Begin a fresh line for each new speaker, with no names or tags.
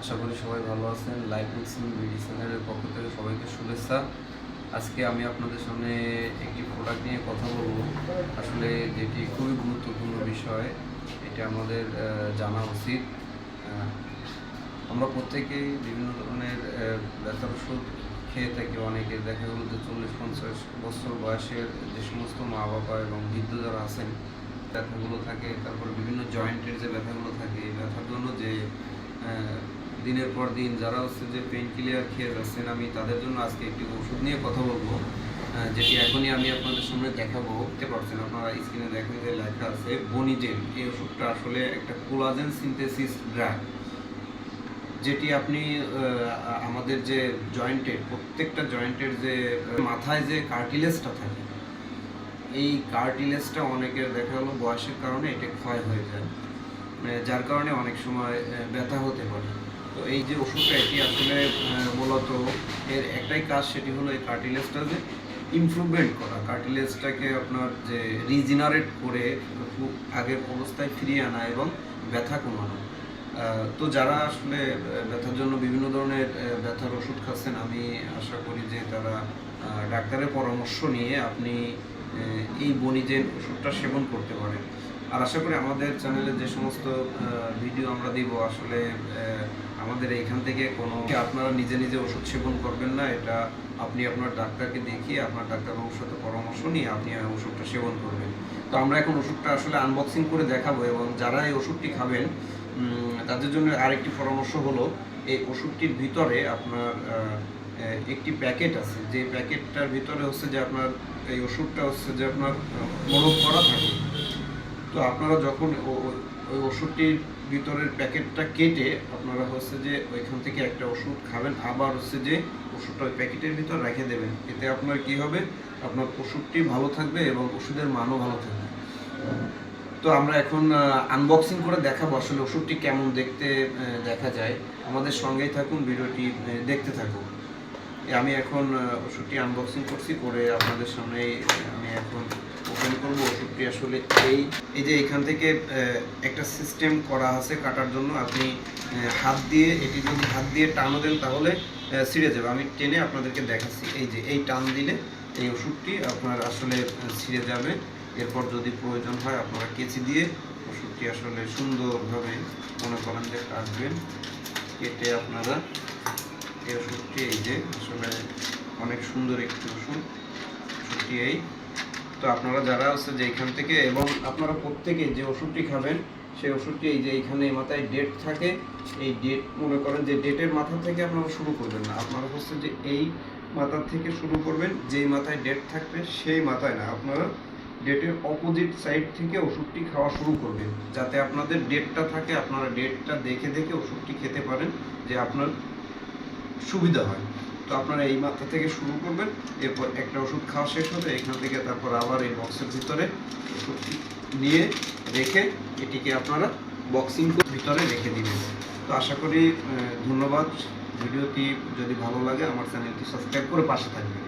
আশা করি সবাই ভালো আছেন। লাইফ মিক্সিং বিডি চ্যানেলের পক্ষ থেকে সবাইকে শুভেচ্ছা। আজকে আমি আপনাদের সামনে একটি প্রোডাক্ট নিয়ে কথা বলব। আসলে যেটি খুবই গুরুত্বপূর্ণ বিষয়, এটা আমাদের জানা উচিত। আমরা প্রত্যেকেই বিভিন্ন ধরনের ব্যথার ওষুধ খেয়ে থাকি অনেকে। দেখা গেলো যে চল্লিশ, পঞ্চাশ বছর বয়সের যে সমস্ত মা বাবা এবং বৃদ্ধ যারা আছেন, ব্যথাগুলো থাকে। তারপর বিভিন্ন জয়েন্টের যে ব্যথাগুলো থাকে, এই ব্যথার জন্য যে দিনের পর দিন যারা হচ্ছে যে পেন কিলিয়ার খেয়ে যাচ্ছেন, আমি তাদের জন্য আজকে একটি ওষুধ নিয়ে কথা বলব যেটি এখনই আমি আপনাদের সামনে দেখাবো। দেখতে পারছেন আপনারা স্ক্রিনে দেখেন যে লেখা আছে বনিজেন এই ওষুধটা আসলে একটা কোলাজেন সিনথেসিস ড্রাগ যেটি আপনি আমাদের যে জয়েন্টের প্রত্যেকটা জয়েন্টের যে মাথায় যে কার্টিলেজটা থাকে, এই কার্টিলেজটা অনেকের দেখা গেলো বয়সের কারণে এটা ক্ষয় হয়ে যায় যার কারণে অনেক সময় ব্যথা হতে পারে। তো এই যে ওষুধটা এটি আসলে মূলত এর একটাই কাজ সেটি হলো এই কার্টিলেজটা যে ইমপ্রুভমেন্ট করা। কার্টিলেজটাকে আপনার যে রিজেনারেট করে খুব আগের অবস্থায় ফিরিয়ে আনা এবং ব্যথা কমানো। তো যারা আসলে ব্যথার জন্য বিভিন্ন ধরনের ব্যথার ওষুধ খাচ্ছেন, আমি আশা করি যে তারা ডাক্তারের পরামর্শ নিয়ে আপনি এই বনিজের ওষুধটা সেবন করতে পারেন। আর আশা করি আমাদের চ্যানেলে যে সমস্ত ভিডিও আমরা দিব, আসলে আমাদের এইখান থেকে কোনো আপনারা নিজে নিজে ওষুধ সেবন করবেন না, এটা আপনি আপনার ডাক্তারকে দেখিয়ে আপনার ডাক্তারবাবুর সাথে পরামর্শ নিয়ে আপনি ওষুধটা সেবন করবেন। তো আমরা এখন ওষুধটা আসলে আনবক্সিং করে দেখাবো এবং যারা এই ওষুধটি খাবেন তাদের জন্য আরেকটি পরামর্শ হলো, এই ওষুধটির ভিতরে আপনার একটি প্যাকেট আছে। যে প্যাকেটটার ভিতরে হচ্ছে যে আপনার, এই ওষুধটা হচ্ছে যে আপনার বরফ করা থাকে। তো আপনারা যখন ওই ওষুধটির ভিতরের প্যাকেটটা কেটে আপনারা হচ্ছে যে ওইখান থেকে একটা ওষুধ খাবেন, আবার হচ্ছে যে ওষুধটা ওই প্যাকেটের ভিতর রেখে দেবেন। এতে আপনার কি হবে? আপনার ওষুধটি ভালো থাকবে এবং ওষুধের মানও ভালো থাকবে। তো আমরা এখন আনবক্সিং করে দেখাবো আসলে ওষুধটি কেমন দেখতে দেখা যায়। আমাদের সঙ্গেই থাকুন, ভিডিওটি দেখতে থাকুন। আমি এখন ওষুধটি আনবক্সিং করছি, করে আপনাদের সামনে আমি এখন ওপেন করব ওষুধটি আসলে এই এই যে এখান থেকে একটা সিস্টেম করা আছে কাটার জন্য, আপনি হাত দিয়ে, এটি যদি হাত দিয়ে টানো দেন তাহলে ছিঁড়ে যাবে। আমি টেনে আপনাদেরকে দেখাচ্ছি। এই যে, এই টান দিলে এই ওষুধটি আপনার আসলে ছিঁড়ে যাবে। এরপর যদি প্রয়োজন হয় আপনারা কেচি দিয়ে ওষুধটি আসলে সুন্দরভাবে মনে করেন যে কাটবেন। কেটে আপনারা এই ওষুধটি, এই যে, আসলে অনেক সুন্দর একটি ওষুধ। ওষুধটি এই তো আপনারা যারা হচ্ছে যে এখান থেকে এবং আপনারা প্রত্যেকে যে ওষুধটি খাবেন, সেই ওষুধটি এই যে এইখানে এই মাথায় ডেট থাকে, এই ডেট মনে করেন যে ডেটের মাথা থেকে আপনারা শুরু করবেন না। আপনারা হচ্ছে যে এই মাথার থেকে শুরু করবেন, যেই মাথায় ডেট থাকবে সেই মাথায় না। আপনারা ডেটের অপোজিট সাইড থেকে ওষুধটি খাওয়া শুরু করবেন, যাতে আপনাদের ডেটটা থাকে, আপনারা ডেটটা দেখে দেখে ওষুধটি খেতে পারেন, যে আপনার সুবিধা হয়। তো আপনারা এই মাত্রা থেকে শুরু করবেন, এরপর একটা ওষুধ খাওয়া শেষ হবে এখান থেকে তারপর আবার এই বক্সের ভিতরে ওষুধটি নিয়ে রেখে এটিকে আপনারা বক্সিং ভিতরে রেখে দিবেন। তো আশা করি ধন্যবাদ। ভিডিওটি যদি ভালো লাগে, আমার চ্যানেলটি সাবস্ক্রাইব করে পাশে থাকবেন।